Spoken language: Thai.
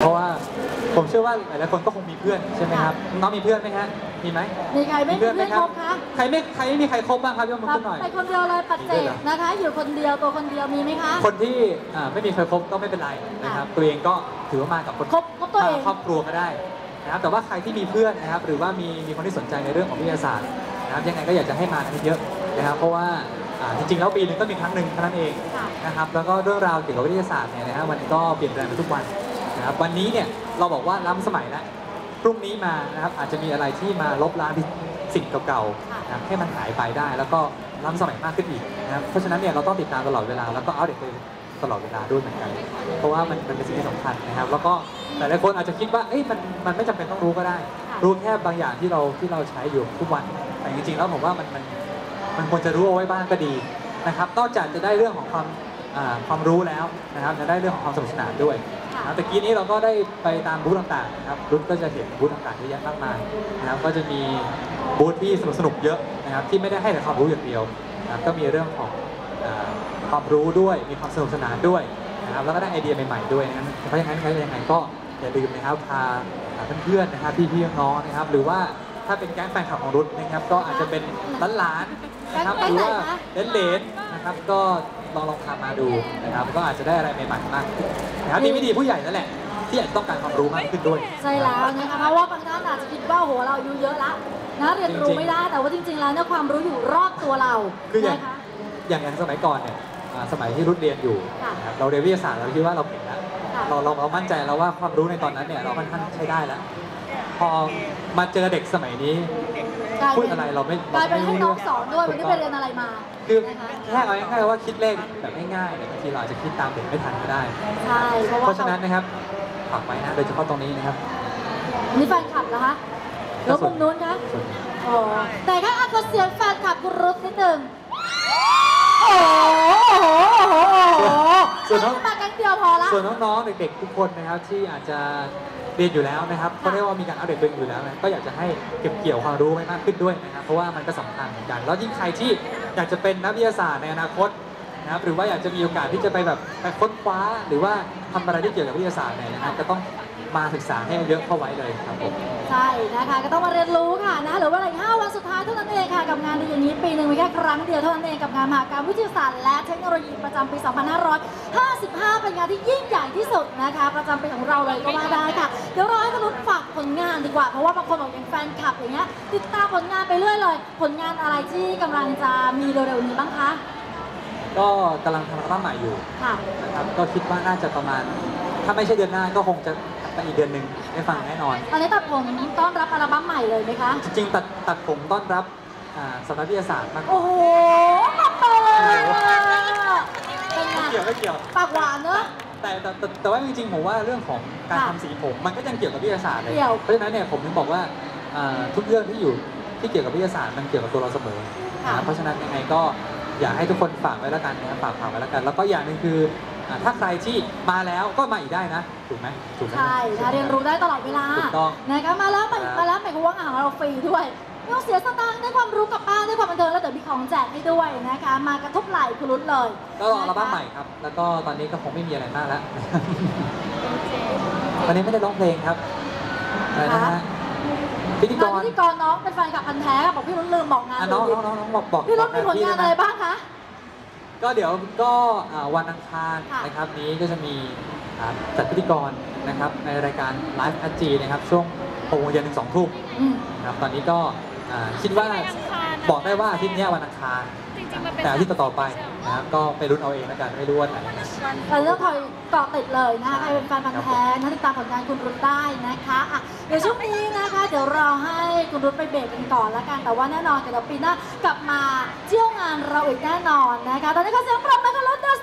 เพราะว่าผมเชื่อว่าหลายๆคนก็คงมีเพื่อนใช่ไหมครับน้องมีเพื่อนไหมฮะมีไหมมีใครไม่มีเพื่อนไหมเพื่อนครัครบบคะใครไม่ใครไม่มีใครครบบ้างครับยกมือครับขึ้นหน่อย ไปคนเดียวเลยปัจเจมีด้วยกเหรอ นะคะ อยู่คนเดียวตัวคนเดียวมีไหมคะ คนที่อ่าไม่มีใครครบก็ไม่เป็นไรนะครับตัวเองก็ถือว่ามากับคนครบครบตัวเองครอบครัวก็ได้นะครับแต่ว่าใครที่มีเพื่อนนะครับหรือว่ามีมีคนที่สนใจในเรื่องของวิทยาศาสตร์นะครับยังไงก็อยากจะให้มากันเยอะๆนะครับเพราะว่าอ่าจริงๆแล้วปีหนึงก็มีครั้งหนึ่งเท่านั้นเอง ค่ะ นะครับแล้วก็เรื่องราวเกี่ยวกับวิทยาศาสตร์เนี่ยนะฮะมันก็เปลี่ยนแปลงไปทุกวัน นะครับวันนี้เนี่ยเราบอกว่าล้ำสมัยแล้วพรุ่งนี้มานะครับอาจจะมีอะไรที่มาลบล้างสิ่งเก่าๆนะครับให้มันหายไปได้ แล้วก็ล้ำสมัยมากขึ้นอีกนะครับเพราะฉะนั้นเนี่ยเราต้องติดตามตลอดเวลาแล้วก็เอาเด็กไปตลอดเวลาด้วยเหมือนกัน เพราะว่ามันมันเป็นสิ่งที่สำคัญนะครับ แล้วก็หลายๆคนอาจจะคิดว่าเอ้ยมันมันไม่จำเป็นต้องรู้ก็ได้ รู้แค่บางอย่างที่เราที่เราใช้อยู่ทุกวัน แต่จริงๆแล้วผมว่ามันมันมันควรจะรู้เอาไว้บ้างก็ดีนะครับนอกจากจะได้เรื่องของความอ่าความรู้แล้วนะครับจะได้เรื่องของความสนุกสนานด้วยค่ะ นะครับตะกี้นี้เราก็ได้ไปตามบูธต่างๆนะครับบูธก็จะเห็นบูธต่างๆเยอะแยะมากมายนะครับก็จะมีบูธที่สนุกๆเยอะนะครับที่ไม่ได้ให้แต่ความรู้อย่างเดียวนะครับก็มีเรื่องของอ่าความรู้ด้วยมีความสนุกสนานด้วยนะครับแล้วก็ได้ไอเดียใหม่ๆด้วยนะครับเพราะฉะนั้นใครยังไงก็อย่าลืมนะครับพาอ่าเพื่อนๆนะครับพี่ๆน้องๆนะครับ หรือว่าถ้าเป็นแก๊งแฟนคลับของรุ่นนะครับ ก็อาจจะเป็นหลานๆนะครับหรือว่าเลนๆนะครับก็ลองลองทำมาดูนะครับ ก็อาจจะได้อะไรใหม่ๆมากขึ้ นนะครับมีวิธีผู้ใหญ่นั่นแหละ ที่อาจจะต้องการความรู้มากขึ้นด้วยใช่แล้วนะคะเพราะว่าบางท่านอาจจะคิดว่าโอ้โหเราอายุเยอะละนะเรียนรู้ไม่ได้แต่ว่าจริง ๆ แล้วเนี่ยความรู้อยู่รอบตัวเราคืออย่างนะคะอย่างอย่างสมัยก่อนเนี่ยอ่าสมัยที่รุ่นเรียนอยู่ค่ะนะครับเราเรียนวิทยาศาสตร์เราคิดว่าเราเก่งแล้วค่ะเราเราเรามั่นใจแล้วว่าความรู้ในตอนนั้นเนี่ยเราค่อนข้างใช้ได้แล้ว พอมาเจอเด็กสมัยนี้ กลายพูดเป็นอะไรเราไม่กลายเป็นให้น้องสอนด้วยถูวันกนี้ต้ไปองเรียนอะไรมาคือนะคะแค่เอาง่ายๆว่าคิดเลขแบบง่ายๆเนี่ยบางทีเราอาจจะคิดตามเด็กไม่ทันก็ได้ ใช่เพราะเพว่าราะฉะนั้นนะครับฝากไว้นะโดยเฉพาะตรงนี้นะครับนี่แฟนคลับเหรอคะแล้วมุมนู้นคะอ๋อแต่ถ้าอาจจะเสียงแฟนคลับคุณรุดนิดหนึ่งโอ้โหโอ้โหโอ้โหส่วนน้องมากัน เดียวพอละ ส่วนน้องๆ เด็กๆ ทุกคนนะครับที่อาจจะเรียนอยู่แล้วนะครับเขาเรียกว่ามีการอัปเดตตัวเองอยู่แล้วนะก็อยากจะให้เก็บเกี่ยวความรู้ไว้มากขึ้นด้วยนะครับเพราะว่ามันก็สำคัญเหมือนกัน แล้วยิ่งใครที่อยากจะเป็นนักวิทยาศาสตร์ในอนาคตนะครับหรือว่าอยากจะมีโอกาสที่จะไปแบบไปค้นคว้า หรือว่าทำอะไรที่เกี่ยวกับวิทยาศาสตร์เนี่ยนะครับก็ต้อง มาศึกษาให้เยอะเข้าไว้เลยครับผมใช่นะคะก็ต้องมาเรียนรู้ค่ะนะเหรือว่าอะไรห้าวันสุดท้ายเท่านั้นเองค่ะกับงานดีอย่างนี้ปีหนึ่งมีแค่ครั้งเดียวเท่านั้นเองกับงานมหากรรมวิทยาศาสตร์และเทคโนโลยีประจำปี 2555 เป็นงานที่ยิ่งใหญ่ที่สุดนะคะ ประจำปีของเราเลยก็ว่าได้ค่ะ เดี๋ยวเราให้คุณรุ่ฝากผลงานดีกว่า เพราะว่าบางคนบอกอย่างแฟนคลับอย่างเงี้ยติดตามผลงานไปเรื่อยเลย ผลงานอะไรที่กำลังจะมีเร็วๆนี้บ้างคะก็กำลังทำอัลบั้มใหม่อยู่ค่ะนะครับก็คิดว่าน่าจะประมาณ ถ้าไม่ใช่เดือนหน้าก็คงจะ ไปอีกเดือนหนึ่งได้ฟังแน่นอน ตอนนี้ตัดผมต้อนรับอัลบั้มใหม่เลยไหมคะ จริงๆตัดตัดผมต้อนรับอ่าสำนักวิทยาศาสตร์มากกว่าโอ้โหปากเปิดเป็นไงไม่เกี่ยวไม่เกี่ยว ปากหวานเนอะ แต่แต่แต่แต่ว่าจริงๆผมว่าเรื่องของการค่ะทำสีผมมันก็ยังเกี่ยวกับวิทยาศาสตร์เลย เกี่ยว เพราะฉะนั้นเนี่ยผมถึงบอกว่าอ่าทุกเรื่องที่อยู่ที่เกี่ยวกับวิทยาศาสตร์มันเกี่ยวกับตัวเราเสมอค่ะนะเพราะฉะนั้นยังไงก็อยากให้ทุกคนฝากไว้แล้วกันนะครับฝากฝากไว้แล้วกัน แล้วก็อย่างหนึ่งคือ อ่าถ้าใครที่มาแล้วก็มาอีกได้นะ ถูกไหมถูกไหม ใช่นะเรียนรู้ได้ตลอดเวลาถูกต้องนะคะมาแล้วมาครับมาแล้วหมายความว่างานของเราฟรีด้วยไม่ต้องเสียสตางค์ได้ความรู้กลับบ้านได้ความบันเทิงแล้วเดี๋ยวมีของแจกให้ด้วยนะคะ มากระทบไหล่คุณรุ้นเลยก็รออัลบั้มใหม่ครับ แล้วก็ตอนนี้ก็คงไม่มีอะไรมากแล้ว ตอนนี้ไม่ได้ร้องเพลงครับอะไรนะฮะพิธีกงานรพิธีกรน้องเป็นแฟนกับพันธุ์แท้บอกพี่รุ้นลืมบอกงานอะน้องเลยน้องน้องน้องบอกบอกพี่รุ้นบมีกผลงานด้หมอะไรบ้างคะ ก็เดี๋ยวก็อ่าวันอังคารค่ะ นะครับนี้ก็จะมีอ่าจัดพิธีกรนะครับในรายการไลฟ์พัจีนะครับช่วงหกโมงเย็นถึงสองทุ่มอืม นะครับตอนนี้ก็ อ่าคิดว่าวันอังคารนะบอกได้ว่าอาทิตย์เนี้ยวันอังคารจริงๆมันเป็นแต่อาทิตย์ต่อๆไปนะครับก็ไปรุ้นเอาเองแล้วกันไม่รู้ว่าไหน เราเลือกคอยเกาะติดเลยนะคะใครเป็นแฟนพันธุ์แท้นะติดตามผลงานคุณรุ้นได้นะคะอะเดี๋ยวช่วงนี้นะคะ เดี๋ยวเราให้คุณรุ้นไปเบรกกันก่อนละกัน แต่ว่าแน่นอนเดี๋ยวปีหน้ากลับมาเที่ยวงานเราอีกแน่นอนนะคะ ตอนนี้ก็เสียงปรบมือกับรถเดอะส